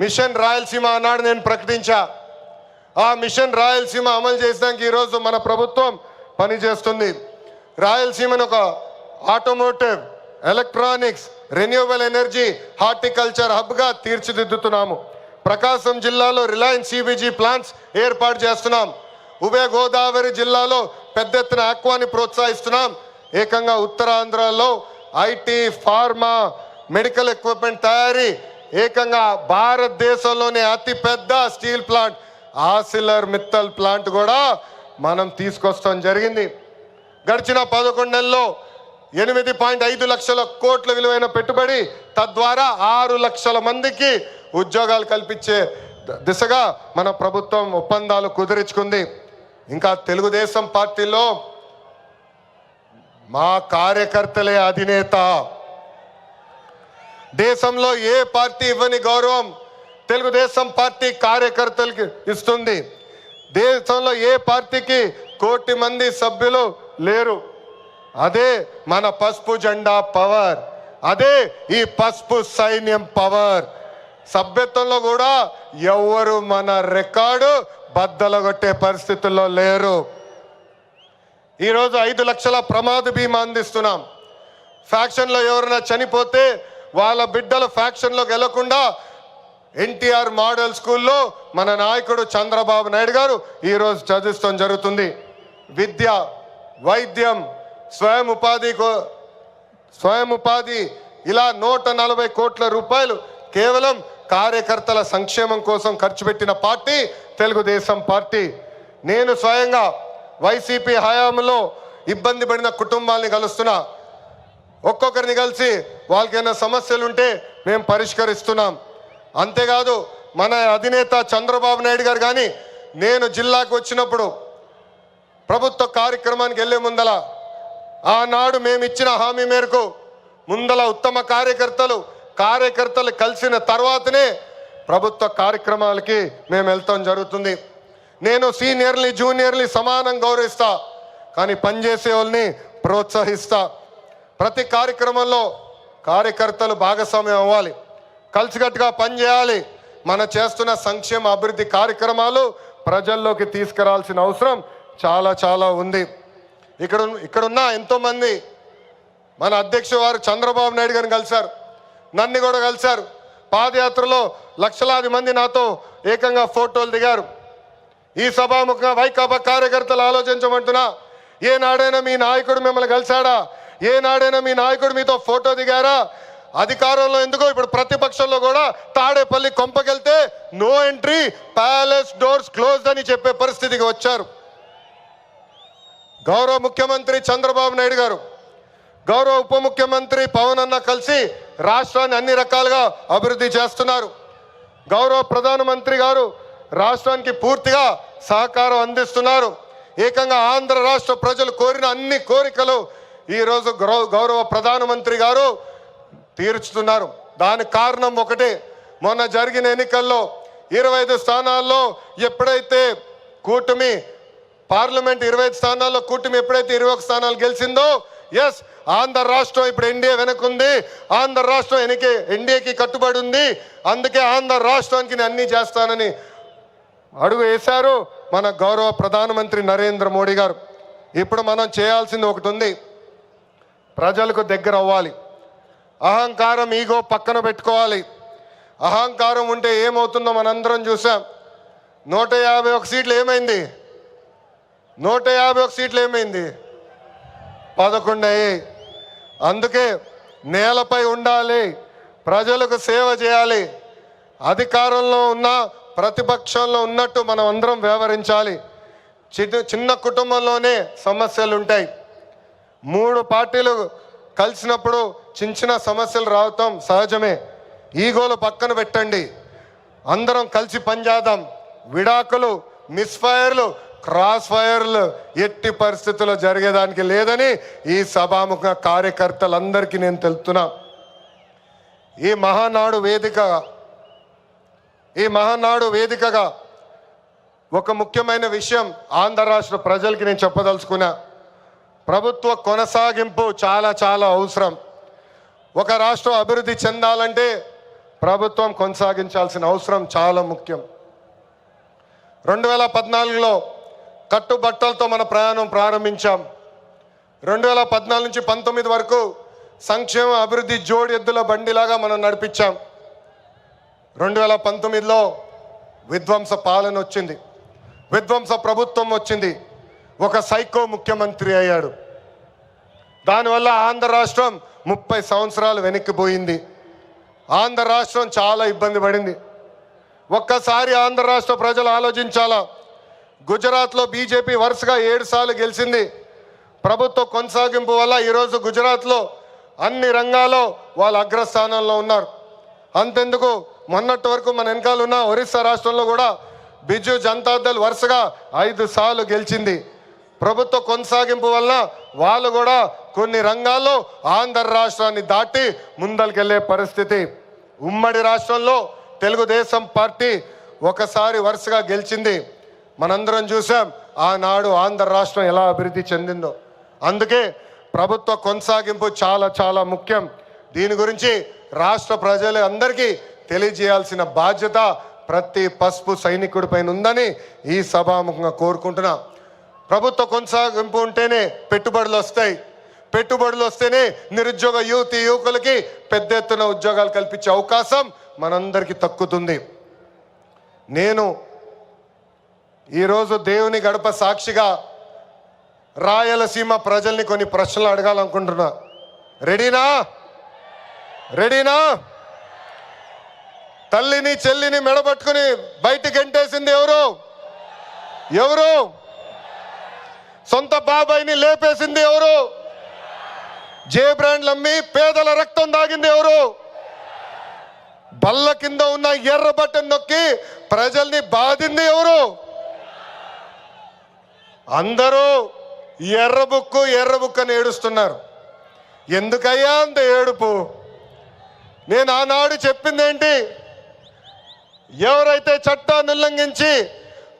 Machine Rayalaseema అన్నాడు నేను ప్రకటించా. ఆ మిషన్ రాయలసీమ అమలు చేసినాక ఈరోజు మన ప్రభుత్వం పనిచేస్తుంది. రాయలసీమను ఒక automotive electronics renewable energy horticulture హబ్గా తీర్చిదిద్దుతున్నాము. ప్రకాశం జిల్లాలో రిలయన్స్ సిబిజీ ప్లాంట్స్ ఏర్పాటు చేస్తున్నాం. ఉభయ గోదావరి జిల్లాలో పెద్ద ఎత్తున ఆక్వాని ప్రోత్సహిస్తున్నాం. ఏకంగా ఉత్తరాంధ్రలో ఐటీ ఫార్మా మెడికల్ ఎక్విప్మెంట్ తయారీ ఏకంగా భారతదేశంలోనే అతిపెద్ద steel plant Arcelor Mittal plant కూడా మనం తీసుకొస్తాం జరిగింది. గడిచిన పదకొండు నెలల్లో ఎనిమిది పాయింట్ ఐదు లక్షల కోట్ల విలువైన పెట్టుబడి తద్వారా ఆరు లక్షల మందికి ఉద్యోగాలు కల్పించే దిశగా మన ప్రభుత్వం ఒప్పందాలు కుదిరించుకుంది. ఇంకా తెలుగుదేశం పార్టీలో మా కార్యకర్తలే అధినేత. దేశంలో ఏ పార్టీ ఇవ్వని గౌరవం తెలుగుదేశం పార్టీ కార్యకర్తలకి ఇస్తుంది. దేశంలో ఏ పార్టీకి కోటి మంది సభ్యులు లేరు. అదే మన పసుపు జెండా పవర్. అదే ఈ పసుపు సైన్యం పవర్. సభ్యత్వంలో కూడా ఎవరు మన రికార్డు బద్దలగొట్టే పరిస్థితుల్లో లేరు. ఈరోజు ఐదు లక్షల ప్రమాద బీమా అందిస్తున్నాం. ఫ్యాక్షన్లో ఎవరైనా చనిపోతే వాళ్ళ బిడ్డల ఫ్యాక్షన్లోకి వెళ్ళకుండా ఎన్టీఆర్ మోడల్ స్కూల్లో మన నాయకుడు చంద్రబాబు నాయుడు గారు ఈరోజు చదివిస్తాం జరుగుతుంది. విద్య వైద్యం స్వయం ఉపాధి కో- స్వయం ఉపాధి ఇలా నూట నలభై కోట్ల రూపాయలు కేవలం కార్యకర్తల సంక్షేమం కోసం ఖర్చు పెట్టిన పార్టీ తెలుగుదేశం పార్టీ. నేను స్వయంగా వైసీపీ హయాంలో ఇబ్బంది పడిన కుటుంబాలని కలుస్తున్నా. ఒక్కొక్కరిని కలిసి వాళ్ళకైనా సమస్యలుంటే మేము పరిష్కరిస్తున్నాం. అంతేకాదు మన అధినేత చంద్రబాబు నాయుడు గారు కానీ నేను జిల్లాకు వచ్చినప్పుడు ప్రభుత్వ కార్యక్రమానికి వెళ్ళే ముందల ఆనాడు మేము ఇచ్చిన హామీ మేరకు ముందల ఉత్తమ కార్యకర్తలు కార్యకర్తలు కలిసిన తర్వాతనే ప్రభుత్వ కార్యక్రమాలకి మేము వెళ్తాం జరుగుతుంది. నేను సీనియర్ని జూనియర్ని సమానం గౌరవిస్తా కానీ పనిచేసే వాళ్ళని ప్రోత్సహిస్తా. ప్రతి కార్యక్రమంలో కార్యకర్తలు భాగస్వామ్యం అవ్వాలి. కలిసికట్టుగా పనిచేయాలి మన చేస్తున్న సంక్షేమ అభివృద్ధి కార్యక్రమాలు ప్రజల్లోకి తీసుకురావాల్సిన అవసరం చాలా చాలా ఉంది. ఇక్కడ ఇక్కడున్న ఎంతోమంది మన అధ్యక్ష వారు చంద్రబాబు నాయుడు గారిని కలిశారు. నన్ను కూడా కలిశారు. పాదయాత్రలో లక్షలాది మంది నాతో ఏకంగా ఫోటోలు దిగారు. ఈ సభాముఖంగా వైకాపా కార్యకర్తలు ఆలోచించమంటున్నా ఏనాడైనా మీ నాయకుడు మిమ్మల్ని కలిశాడా? ఏనాడైనా మీ నాయకుడు మీతో ఫోటో దిగారా? అధికారంలో ఎందుకో ఇప్పుడు ప్రతిపక్షంలో కూడా Tadepalli కొంపకెళ్తే no entry palace doors closed అని చెప్పే పరిస్థితికి వచ్చారు. గౌరవ ముఖ్యమంత్రి చంద్రబాబు నాయుడు గారు గౌరవ ఉప ముఖ్యమంత్రి పవన్ అన్న కలిసి రాష్ట్రాన్ని అన్ని రకాలుగా అభివృద్ధి చేస్తున్నారు. గౌరవ ప్రధానమంత్రి గారు రాష్ట్రానికి పూర్తిగా సహకారం అందిస్తున్నారు. ఏకంగా ఆంధ్ర రాష్ట్ర ప్రజలు కోరిన అన్ని కోరికలు ఈరోజు గౌరవ గౌరవ ప్రధానమంత్రి గారు తీర్చుతున్నారు. దానికి కారణం ఒకటే. మొన్న జరిగిన ఎన్నికల్లో ఇరవై ఐదు స్థానాల్లో ఎప్పుడైతే కూటమి పార్లమెంట్ ఇరవై ఐదు స్థానాల్లో కూటమి ఎప్పుడైతే ఇరవై ఒక స్థానాలు గెలిచిందో ఎస్ ఆంధ్ర రాష్ట్రం ఇప్పుడు ఎన్డీఏ వెనకుంది ఆంధ్ర రాష్ట్రం ఎన్నికే ఎన్డీఏకి కట్టుబడి ఉంది. అందుకే ఆంధ్ర రాష్ట్రానికి నేను అన్నీ చేస్తానని అడుగు వేశారు మన గౌరవ ప్రధానమంత్రి నరేంద్ర మోడీ గారు. ఇప్పుడు మనం చేయాల్సింది ఒకటి ఉంది. ప్రజలకు దగ్గర అవ్వాలి. అహంకారం ఈగో పక్కన పెట్టుకోవాలి. అహంకారం ఉంటే ఏమవుతుందో మనందరం చూసాం. నూట యాభై ఒక సీట్లు ఏమైంది? నూట యాభై ఒక సీట్లు ఏమైంది? పదకొండు అయ్యాయి. అందుకే నేలపై ఉండాలి. ప్రజలకు సేవ చేయాలి. అధికారంలో ఉన్న ప్రతిపక్షంలో ఉన్నట్టు మనం అందరం వ్యవహరించాలి. చిన్న చిన్న కుటుంబంలోనే సమస్యలు ఉంటాయి మూడు పార్టీలు కలిసినప్పుడు చిన్న చిన్న సమస్యలు రావటం సహజమే. ఈగోలు పక్కన పెట్టండి. అందరం కలిసి పనిచేద్దాం విడాకులు మిస్ఫైర్లు క్రాస్ ఫైర్లు ఎట్టి పరిస్థితుల్లో జరిగేదానికి లేదని ఈ సభాముఖ కార్యకర్తలందరికీ నేను తెలుపుతున్నా. ఈ మహానాడు వేదిక ఈ మహానాడు వేదికగా ఒక ముఖ్యమైన విషయం ఆంధ్ర రాష్ట్ర ప్రజలకి నేను చెప్పదలుచుకున్నా. ప్రభుత్వ కొనసాగింపు చాలా చాలా అవసరం. ఒక రాష్ట్రం అభివృద్ధి చెందాలంటే ప్రభుత్వం కొనసాగించాల్సిన అవసరం చాలా ముఖ్యం. రెండు వేల పద్నాలుగులో కట్టుబట్టలతో మన ప్రయాణం ప్రారంభించాం. రెండు వేల పద్నాలుగు నుంచి పంతొమ్మిది వరకు సంక్షేమ అభివృద్ధి జోడి ఎద్దుల బండిలాగా మనం నడిపించాం. రెండు వేల పంతొమ్మిదిలో విధ్వంస పాలన వచ్చింది. విధ్వంస ప్రభుత్వం వచ్చింది. ఒక సైకో ముఖ్యమంత్రి అయ్యాడు. దానివల్ల ఆంధ్ర రాష్ట్రం ముప్పై సంవత్సరాలు వెనక్కిపోయింది ఆంధ్ర రాష్ట్రం చాలా ఇబ్బంది పడింది. ఒక్కసారి ఆంధ్ర రాష్ట్ర ప్రజలు ఆలోచించాలా? గుజరాత్లో బీజేపీ వరుసగా ఏడు సార్లు గెలిచింది. ప్రభుత్వ కొనసాగింపు వల్ల ఈరోజు గుజరాత్లో అన్ని రంగాల్లో వాళ్ళు అగ్రస్థానంలో ఉన్నారు. అంతెందుకు? మొన్నటి వరకు మన వెనకాల ఉన్న ఒరిస్సా రాష్ట్రంలో కూడా బిజు జనతాదళ్ వరుసగా ఐదు సార్లు గెలిచింది. ప్రభుత్వ కొనసాగింపు వల్ల వాళ్ళు కూడా కొన్ని రంగాల్లో ఆంధ్ర రాష్ట్రాన్ని దాటి ముందరికెళ్ళే పరిస్థితి. ఉమ్మడి రాష్ట్రంలో తెలుగుదేశం పార్టీ ఒకసారి వరుసగా గెలిచింది. మనందరం చూసాం ఆనాడు ఆంధ్ర రాష్ట్రం ఎలా అభివృద్ధి చెందిందో. అందుకే ప్రభుత్వ కొనసాగింపు చాలా చాలా ముఖ్యం. దీని గురించి రాష్ట్ర ప్రజలు అందరికీ తెలియజేయాల్సిన బాధ్యత ప్రతి పసుపు సైనికుడి పైన ఉందని ఈ సభాముఖంగా కోరుకుంటున్నా. ప్రభుత్వ కొనసాగింపు ఉంటేనే పెట్టుబడులు వస్తాయి. పెట్టుబడులు వస్తేనే నిరుద్యోగ యువతి యువకులకి పెద్ద ఎత్తున ఉద్యోగాలు కల్పించే అవకాశం మనందరికీ తక్కుతుంది. నేను ఈరోజు దేవుని గడప సాక్షిగా రాయలసీమ ప్రజల్ని కొన్ని ప్రశ్నలు అడగాలనుకుంటున్నా. రెడీనా? రెడీనా? తల్లిని చెల్లిని మెడబట్టుకుని బయటికి ఎంటేసింది ఎవరు? ఎవరు? సొంత బాబాయిని లేపేసింది ఎవరు? జే బ్రాండ్లు అమ్మి పేదల రక్తం దాగింది ఎవరు? బల్ల కింద ఉన్న ఎర్ర బట్టను నొక్కి ప్రజల్ని బాధింది ఎవరు? అందరూ ఎర్ర బుక్కు ఎర్ర బుక్ అని ఏడుస్తున్నారు. ఎందుకయ్యా అంత ఏడుపు? నేను ఆనాడు చెప్పింది ఏంటి? ఎవరైతే చట్టాన్ని ఉల్లంఘించి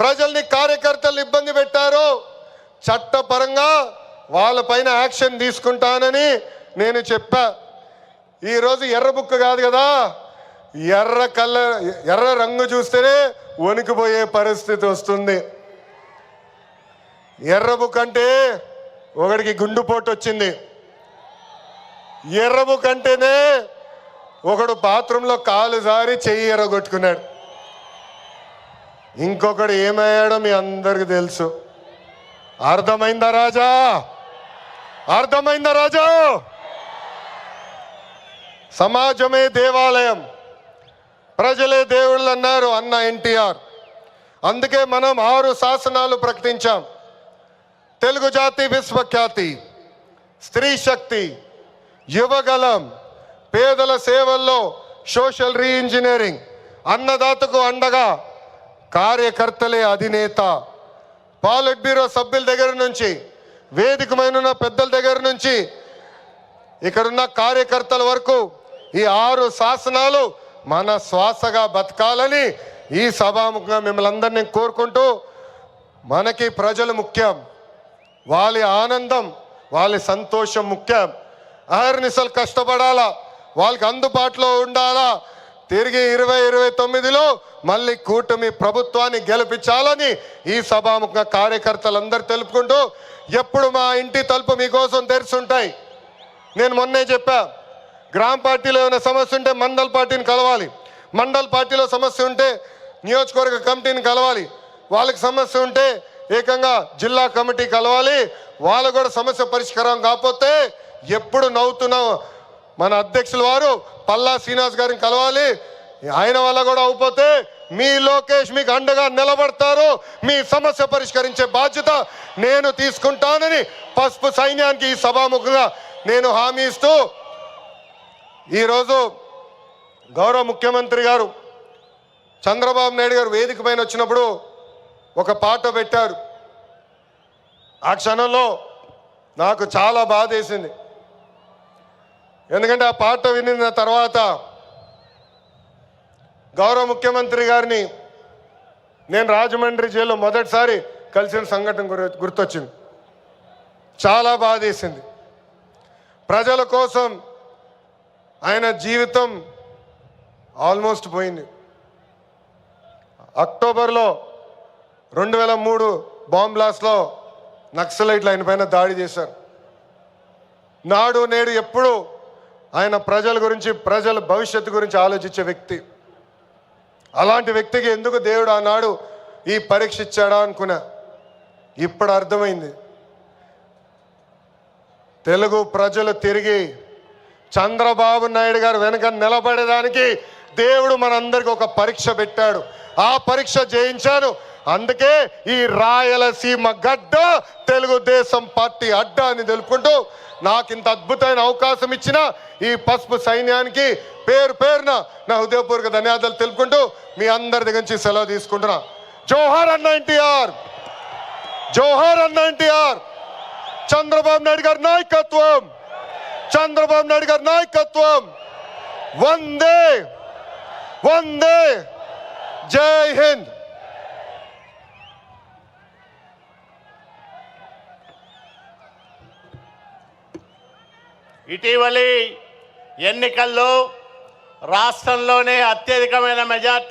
ప్రజల్ని కార్యకర్తలు ఇబ్బంది పెట్టారో చట్టపరంగా వాళ్ళపైన యాక్షన్ తీసుకుంటానని నేను చెప్పా. ఈరోజు ఎర్ర బుక్క కాదు కదా ఎర్ర కళ్ళ ఎర్ర రంగు చూస్తేనే వణికిపోయే పరిస్థితి వస్తుంది. ఎర్ర బుక్ అంటే ఒకడికి గుండుపోటు వచ్చింది. ఎర్ర బుక్ అంటేనే ఒకడు బాత్రూంలో కాలు జారి చెయ్యి ఎర్రగొట్టుకున్నాడు ఇంకొకడు ఏమయ్యాడో మీ అందరికి తెలుసు. అర్థమైందా రాజా? అర్థమైందా రాజా? సమాజమే దేవాలయం. ప్రజలే దేవుళ్ళు అన్నారు అన్న ఎన్టీఆర్. అందుకే మనం ఆరు శాసనాలు ప్రకటించాం. తెలుగు జాతి విశ్వఖ్యాతి స్త్రీ శక్తి యువగలం పేదల సేవల్లో సోషల్ రీఇంజనీరింగ్ అన్నదాతకు అండగా కార్యకర్తలే అధినేత. పాలిట్ బ్యూరో సభ్యుల దగ్గర నుంచి వేదికమైన పెద్దల దగ్గర నుంచి ఇక్కడున్న కార్యకర్తల వరకు ఈ ఆరు శాసనాలు మన శ్వాసగా బతకాలని ఈ సభాముఖంగా మిమ్మల్ని అందరినీ కోరుకుంటూ మనకి ప్రజలు ముఖ్యం వాళ్ళ ఆనందం వాళ్ళ సంతోషం ముఖ్యం. అహర్నిశలు కష్టపడాలా వాళ్ళకి అందుబాటులో ఉండాలా తిరిగి ఇరవై ఇరవై తొమ్మిదిలో మళ్ళీ కూటమి ప్రభుత్వాన్ని గెలిపించాలని ఈ సభాముఖ కార్యకర్తలందరూ తెలుపుకుంటూ ఎప్పుడు మా ఇంటి తలుపు మీకోసం తెరిచుంటాయి. నేను మొన్నే చెప్పా గ్రామ పార్టీలో ఏమైనా సమస్య ఉంటే మండల్ పార్టీని కలవాలి. మండల్ పార్టీలో సమస్య ఉంటే నియోజకవర్గ కమిటీని కలవాలి. వాళ్ళకి సమస్య ఉంటే ఏకంగా జిల్లా కమిటీ కలవాలి. వాళ్ళ కూడా సమస్య పరిష్కారం కాకపోతే ఎప్పుడు నవ్వుతున్నావు మన అధ్యక్షుల వారు పల్లా శ్రీనివాస్ గారిని కలవాలి. ఆయన వల్ల కూడా అవుపోతే మీ లోకేష్ మీకు అండగా నిలబడతారు. మీ సమస్య పరిష్కరించే బాధ్యత నేను తీసుకుంటానని పసుపు సైన్యానికి ఈ సభాముఖంగా నేను హామీ ఇస్తూ ఈరోజు గౌరవ ముఖ్యమంత్రి గారు చంద్రబాబు నాయుడు గారు వేదిక పైన వచ్చినప్పుడు ఒక పాట పెట్టారు. ఆ క్షణంలో నాకు చాలా బాధ వేసింది ఎందుకంటే ఆ పాట వినిన తర్వాత గౌరవ ముఖ్యమంత్రి గారిని నేను రాజమండ్రి జైల్లో మొదటిసారి కలిసిన సంఘటన గుర్తొచ్చింది. చాలా బాధేసింది ప్రజల కోసం ఆయన జీవితం ఆల్మోస్ట్ పోయింది. అక్టోబర్లో రెండు వేల మూడు బాంబ్ బ్లాస్ట్లో నక్సలైట్లు ఆయన పైన దాడి చేశారు. నాడు నేడు ఎప్పుడూ ఆయన ప్రజల గురించి ప్రజల భవిష్యత్తు గురించి ఆలోచించే వ్యక్తి. అలాంటి వ్యక్తికి ఎందుకు దేవుడు ఆనాడు ఈ పరీక్ష ఇచ్చాడా అనుకున్నా? ఇప్పుడు అర్థమైంది. తెలుగు ప్రజలు తిరిగి చంద్రబాబు నాయుడు గారు వెనక నిలబడేదానికి దేవుడు మనందరికి ఒక పరీక్ష పెట్టాడు. ఆ పరీక్ష జయించాను. అందుకే ఈ రాయలసీమ గడ్డ తెలుగుదేశం పార్టీ అడ్డ అని తెలుపుకుంటూ నాకు ఇంత అద్భుతమైన అవకాశం ఇచ్చిన ఈ పసుపు సైన్యానికి పేరు పేరున నా హృదయపూర్వక ధన్యవాదాలు తెలుపుకుంటూ మీ అందరి దగ్గర నుంచి సెలవు తీసుకుంటున్నా. జోహార్ అన్న ఎన్టీఆర్! జోహార్ అన్న ఎన్టీఆర్! చంద్రబాబు నాయుడు గారి నాయకత్వం! చంద్రబాబు నాయుడు గారి నాయకత్వం! వందే వందే జై హింద్ ఇటీవలి ఎన్నికల్లో రాష్ట్రంలోనే అత్యధికమైన మెజార్టీ